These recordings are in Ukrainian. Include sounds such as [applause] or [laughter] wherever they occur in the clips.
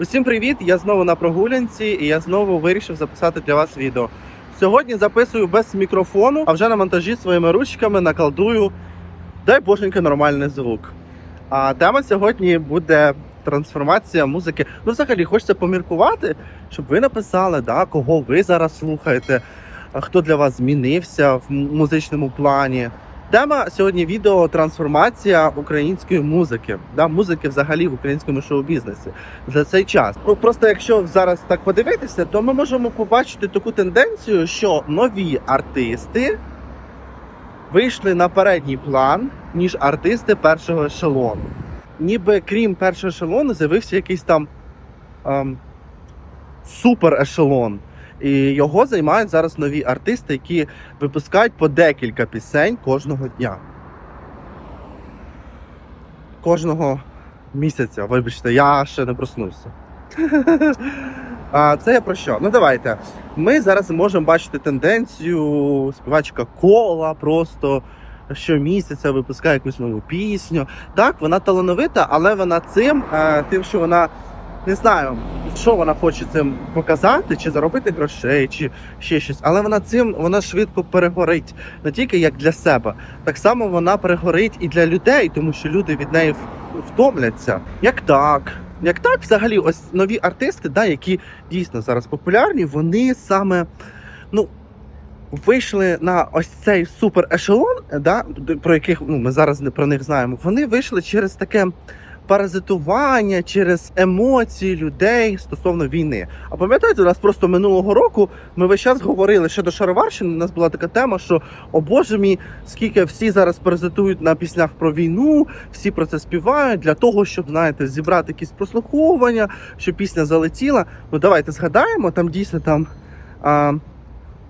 Усім привіт! Я знову на прогулянці і я знову вирішив записати для вас відео. Сьогодні записую без мікрофону, а вже на монтажі своїми ручками наколдую, дай боженька, нормальний звук. А тема сьогодні буде трансформація музики. Ну, взагалі, хочеться поміркувати, щоб ви написали, да, кого ви зараз слухаєте, хто для вас змінився в музичному плані. Тема сьогодні відео трансформація української музики, да, музики взагалі в українському шоу-бізнесі за цей час. Ну просто якщо зараз так подивитися, то ми можемо побачити таку тенденцію, що нові артисти вийшли на передній план, ніж артисти першого ешелону. Ніби крім першого ешелону, з'явився якийсь там ем, супер ешелон. І його займають зараз нові артисти, які випускають по декілька пісень кожного дня. Кожного місяця. Вибачте, я ще не проснувся. [laughs] А це я про що? Ну давайте. Ми зараз можемо бачити тенденцію співачка кола просто щомісяця випускає якусь нову пісню. Так, вона талановита, але вона цим, е, тим, що вона не знаю, що вона хоче цим показати, чи заробити грошей, чи ще щось. Але вона цим вона швидко перегорить не тільки як для себе, так само вона перегорить і для людей, тому що люди від неї втомляться. Як так? Як так, взагалі, ось нові артисти, да, які дійсно зараз популярні, вони саме ну. Вийшли на ось цей супер ешелон, да, про яких ну, ми зараз не про них знаємо. Вони вийшли через таке паразитування, через емоції людей стосовно війни. А пам'ятаєте, у нас просто минулого року ми весь час говорили щодо Шароварщини. У нас була така тема, що о боже мій, скільки всі зараз паразитують на піснях про війну, всі про це співають для того, щоб знаєте, зібрати якісь прослуховування, щоб пісня залетіла. Ну давайте згадаємо, там дійсно там а,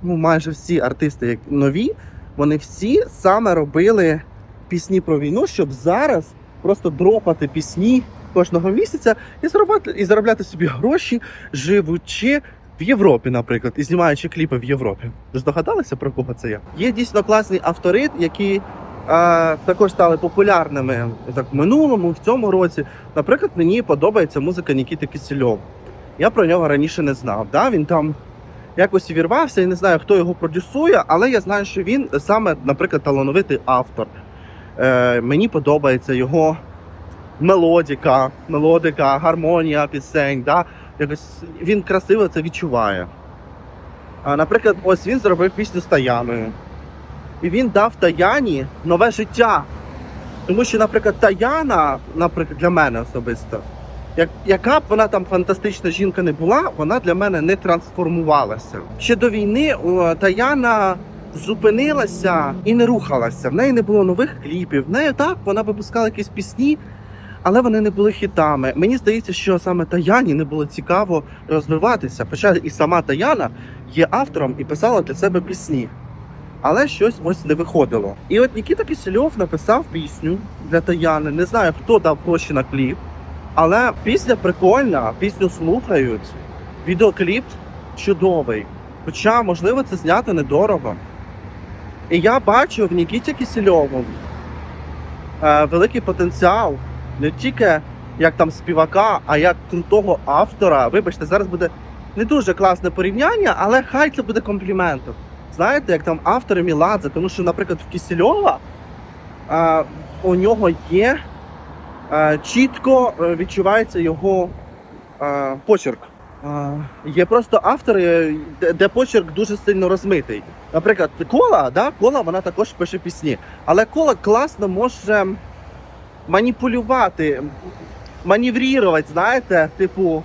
ну, майже всі артисти, як нові, вони всі саме робили пісні про війну, щоб зараз просто дропати пісні кожного місяця і заробляти, і заробляти собі гроші, живучи в Європі, наприклад, і знімаючи кліпи в Європі. Здогадалися про кого це є? Є дійсно класні автори, які е, також стали популярними так в минулому, в цьому році. Наприклад, мені подобається музика Нікіти Кисельов. Я про нього раніше не знав. Да? Він там якось вірвався, і не знаю, хто його продюсує, але я знаю, що він саме, наприклад, талановитий автор. Е, мені подобається його мелодика, мелодика, гармонія пісень. Да? Якось він красиво це відчуває. А, наприклад, ось він зробив пісню з Таяною. І він дав Таяні нове життя. Тому що, наприклад, Таяна, наприклад, для мене особисто, як, яка б вона там фантастична жінка не була, вона для мене не трансформувалася. Ще до війни Таяна зупинилася і не рухалася. В неї не було нових кліпів. В неї так вона випускала якісь пісні, але вони не були хітами. Мені здається, що саме Таяні не було цікаво розвиватися. Хоча і сама Таяна є автором і писала для себе пісні. Але щось ось не виходило. І от Нікіта Кисельов написав пісню для Таяни. Не знаю, хто дав гроші на кліп, але пісня прикольна, пісню слухають. Відеокліп чудовий. Хоча, можливо, це зняти недорого. І я бачу в Нікіті Кисельову е, великий потенціал не тільки як там співака, а як крутого автора. Вибачте, зараз буде не дуже класне порівняння, але хай це буде компліментом. Знаєте, як там автори Міладзе, тому що, наприклад, в Кисельова е, у нього є е, чітко е, відчувається його е, почерк. Е, є просто автори, де, де почерк дуже сильно розмитий. Наприклад, кола, да, кола вона також пише пісні. Але кола класно може маніпулювати, маневрувати, знаєте, типу.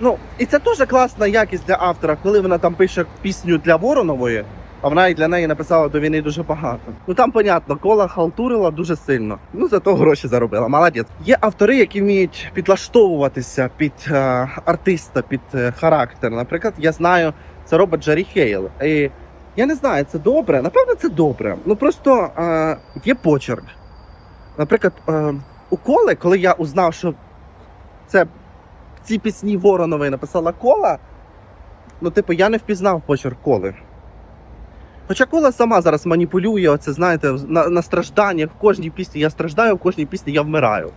Ну, і це теж класна якість для автора, коли вона там пише пісню для Воронової, а вона і для неї написала до війни дуже багато. Ну там понятно, кола халтурила дуже сильно. Ну зато гроші заробила. Молодець. Є автори, які вміють підлаштовуватися під е, артиста, під е, характер. Наприклад, я знаю, це робить Джері Хейл. І я не знаю, це добре. Напевно, це добре. Ну просто е, є почерк. Наприклад, е, у коли, коли я узнав, що це в цій пісні Воронової написала кола, ну, типу, я не впізнав почерк коли. Хоча кола сама зараз маніпулює, оце, знаєте, на, на стражданнях в кожній пісні я страждаю, в кожній пісні я вмираю.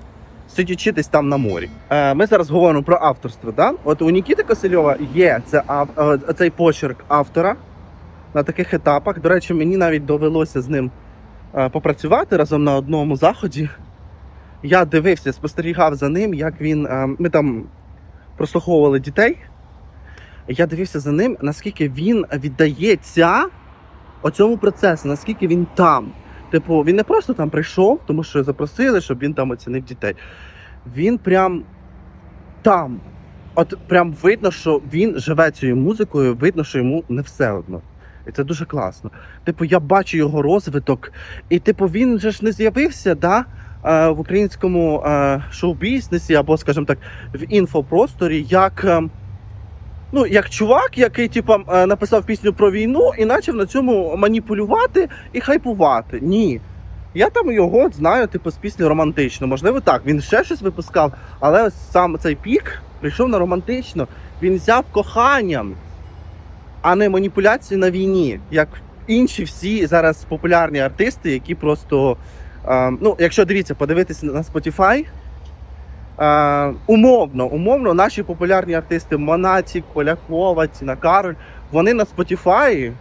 сидячи десь там на морі. Е, ми зараз говоримо про авторство. Да? От у Нікіти Косильова є це, ав- е, цей почерк автора на таких етапах. До речі, мені навіть довелося з ним е, попрацювати разом на одному заході. Я дивився, спостерігав за ним, як він. е, Ми там прослуховували дітей. Я дивився за ним, наскільки він віддається оцьому процесу, наскільки він там. Типу, він не просто там прийшов, тому що запросили, щоб він там оцінив дітей. Він прям там. От прям видно, що він живе цією музикою, видно, що йому не все одно. І це дуже класно. Типу, я бачу його розвиток, і типу, він же ж не з'явився, да? е, В українському е, шоу-бізнесі або, скажімо так, в інфопросторі, як, е, ну, як чувак, який типу, е, написав пісню про війну і почав на цьому маніпулювати і хайпувати. Ні. Я там його знаю, типу, з пісні романтично. Можливо, так. Він ще щось випускав, але ось сам цей пік прийшов на романтично. Він взяв коханням, а не маніпуляції на війні, як інші всі зараз популярні артисти, які просто. е, ну, якщо дивіться, подивитися на Spotify. Е, умовно, умовно, наші популярні артисти Монатік, Полякова, Тіна Кароль, вони на Spotify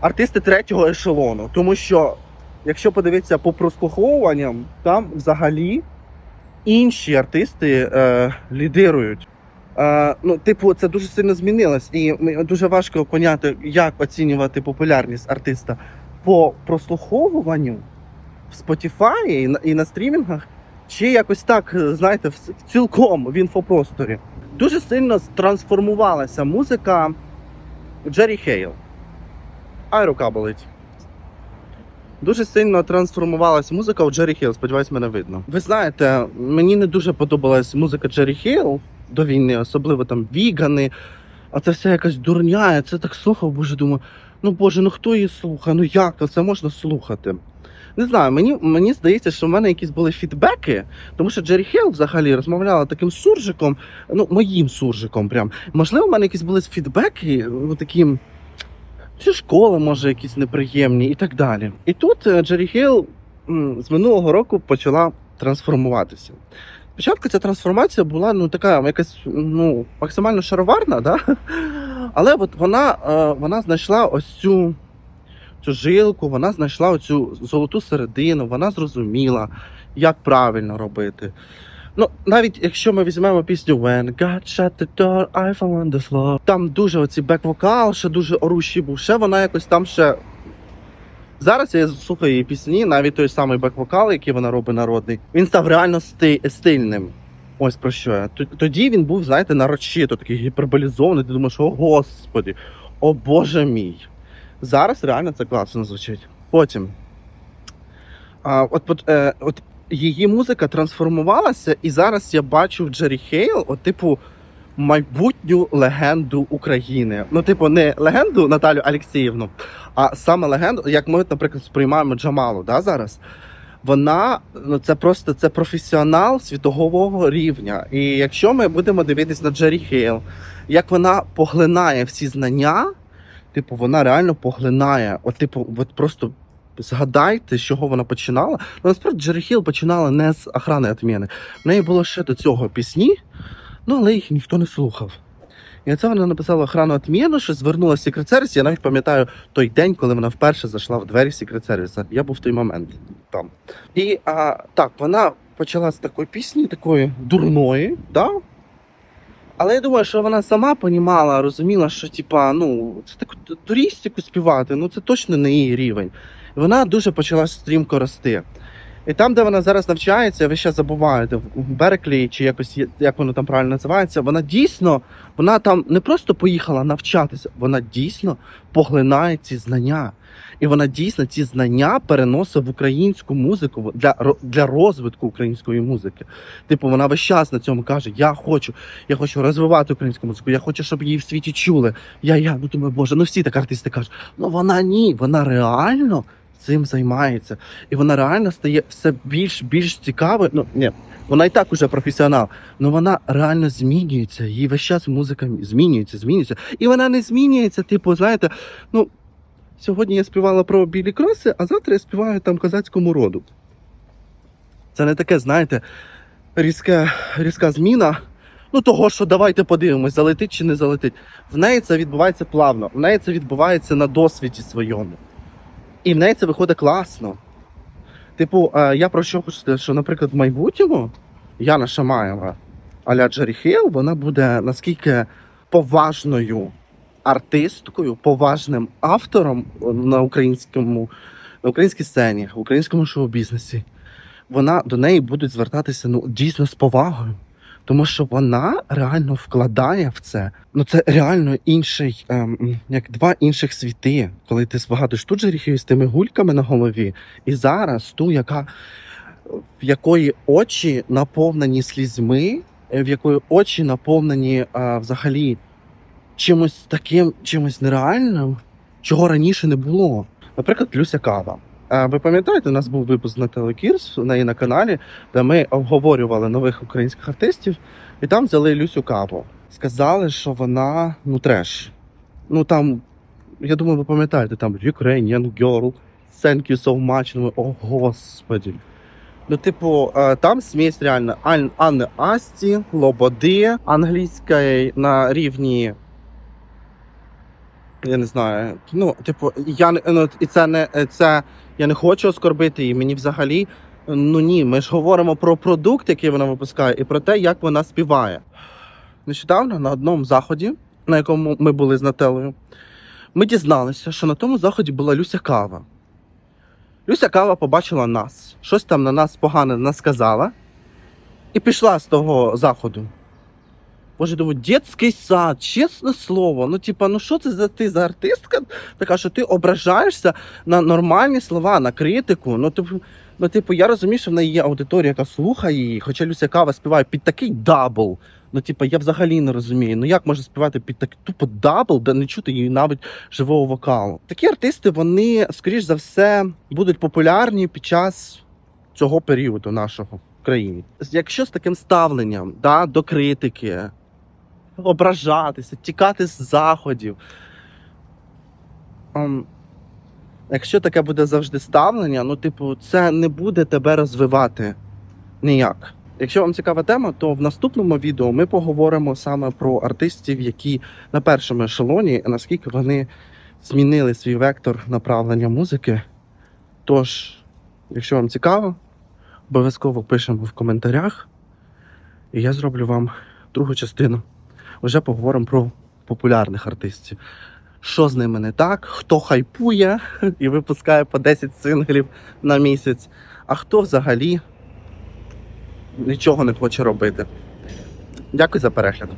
артисти третього ешелону. Тому що, якщо подивитися по прослуховуванням, там взагалі інші артисти е, лідирують. Е, ну, типу, це дуже сильно змінилось, і дуже важко поняти, як оцінювати популярність артиста по прослуховуванню в Spotify і на, і на стрімінгах, чи якось так, е, знаєте, цілком в інфопросторі. Дуже сильно трансформувалася музика Джері Хейл. Ай, рука болить. Дуже сильно трансформувалася музика у Джері Хейл, сподіваюсь, мене видно. Ви знаєте, мені не дуже подобалась музика Джері Хейл до війни, особливо там вігани. А це все якась дурня. Я це так слухав, боже, думаю, ну боже, ну хто її слухає? Ну як то це можна слухати? Не знаю, мені, мені здається, що в мене якісь були фідбеки, тому що Джері Хейл взагалі розмовляла таким суржиком, ну, моїм суржиком прям. Можливо, в мене якісь були фідбеки, ну таким. Чи школи, може, якісь неприємні і так далі. І тут е, Джері Хейл з минулого року почала трансформуватися. Спочатку ця трансформація була ну, така якась ну, максимально шароварна, да? але от вона, е, вона знайшла ось цю, цю жилку, вона знайшла оцю золоту середину, вона зрозуміла, як правильно робити. Ну, навіть якщо ми візьмемо пісню When God shut the door, I fall on the floor, там дуже оці бек-вокал, ще дуже орущий був, ще вона якось там ще. Зараз я слухаю її пісні, навіть той самий бек-вокал, який вона робить народний, він став реально сти- стильним. Ось про що я. Тоді він був, знаєте, нарочито, такий гіперболізований. Ти думаєш, о господи, о боже мій. Зараз реально це класно звучить. Потім. А, от, от, е, от її музика трансформувалася, і зараз я бачу в Джері Хейл, от, типу, майбутню легенду України. Ну, типу, не легенду Наталю Алексіївну, а саме легенду, як ми, наприклад, сприймаємо Джамалу да, зараз. Вона ну це просто це професіонал світового рівня. І якщо ми будемо дивитись на Джері Хейл, як вона поглинає всі знання, типу, вона реально поглинає. От, типу, от просто згадайте, з чого вона починала. Ну, насправді Джері Хейл починала не з охрани отміни. В неї було ще до цього пісні, ну але їх ніхто не слухав. І це вона написала охрану отміну, що звернулася в Secret Service. Я навіть пам'ятаю той день, коли вона вперше зайшла в двері Secret Service. Я був в той момент там. І а, так, вона почала з такої пісні, такої дурної, да? Але я думаю, що вона сама понімала, розуміла, що типа, ну, це таку туристику співати, ну це точно не її рівень. Вона дуже почала стрімко рости. І там, де вона зараз навчається, ви ще забуваєте, в Береклі, чи якось як воно там правильно називається, вона дійсно, вона там не просто поїхала навчатися, вона дійсно поглинає ці знання. І вона дійсно ці знання переносить в українську музику для, для розвитку української музики. Типу, вона весь час на цьому каже: Я хочу, я хочу розвивати українську музику, я хочу, щоб її в світі чули. Я, я, ну думаю, боже, ну всі так артисти кажуть, ну вона ні, вона реально цим займається. І вона реально стає все більш більш цікавою. Ну ні, вона і так уже професіонал, але вона реально змінюється. Її весь час музика змінюється, змінюється. І вона не змінюється, типу, знаєте, ну. Сьогодні я співала про білі кроси, а завтра я співаю там козацькому роду. Це не таке, знаєте, різке, різка зміна. Ну, того, що давайте подивимось, залетить чи не залетить. В неї це відбувається плавно, в неї це відбувається на досвіді своєму. І в неї це виходить класно. Типу, е, я про що хочу сказати, що, наприклад, в майбутньому Яна Шамаєва, аля Джері Хейл, вона буде наскільки поважною артисткою, поважним автором на українському, на українській сцені, в українському шоу-бізнесі. Вона до неї будуть звертатися ну дійсно з повагою. Тому що вона реально вкладає в це. Ну це реально інший, ем, як два інших світи, коли ти збагатиш тут же ріхів з тими гульками на голові, і зараз ту, яка в якої очі наповнені слізьми, е, в якої очі наповнені а, взагалі чимось таким, чимось нереальним, чого раніше не було. Наприклад, Люся Кава. Ви пам'ятаєте, у нас був випуск на Телекірс у неї на каналі, де ми обговорювали нових українських артистів, і там взяли Люсю Каву. Сказали, що вона ну треш. Ну там, я думаю, ви пам'ятаєте, там Ukrainian Girl, Thank you so much. Ну, О, господі. Ну, типу, там смесь реально Ан- Анни Асті, Лободи, англійської на рівні. Я не знаю. Ну, типу, я ну, і це не це. Я не хочу оскорбити її. Мені взагалі. Ну ні, ми ж говоримо про продукт, який вона випускає, і про те, як вона співає. Нещодавно на одному заході, на якому ми були з Нателою, ми дізналися, що на тому заході була Люся Кава. Люся Кава побачила нас, щось там на нас погане не сказала і пішла з того заходу. Боже, думаю, дитячий сад, чесне слово. Ну, типа, ну що це за ти за артистка? Така, що ти ображаєшся на нормальні слова, на критику. Ну, типу, ну, типу, я розумію, що в неї є аудиторія, яка слухає її, хоча Люся Кава співає під такий дабл. Ну, типу, я взагалі не розумію. Ну як може співати під такий тупо дабл, де не чути її навіть живого вокалу. Такі артисти, вони, скоріш за все, будуть популярні під час цього періоду нашого в країні. Якщо з таким ставленням да, до критики, ображатися, тікати з заходів. ем, Якщо таке буде завжди ставлення, ну, типу, це не буде тебе розвивати ніяк. Якщо вам цікава тема, то в наступному відео ми поговоримо саме про артистів, які на першому ешелоні, наскільки вони змінили свій вектор направлення музики. Тож, якщо вам цікаво, обов'язково пишемо в коментарях, і я зроблю вам другу частину. Вже поговоримо про популярних артистів. Що з ними не так, хто хайпує і випускає по 10 синглів на місяць, а хто взагалі нічого не хоче робити. Дякую за перегляд.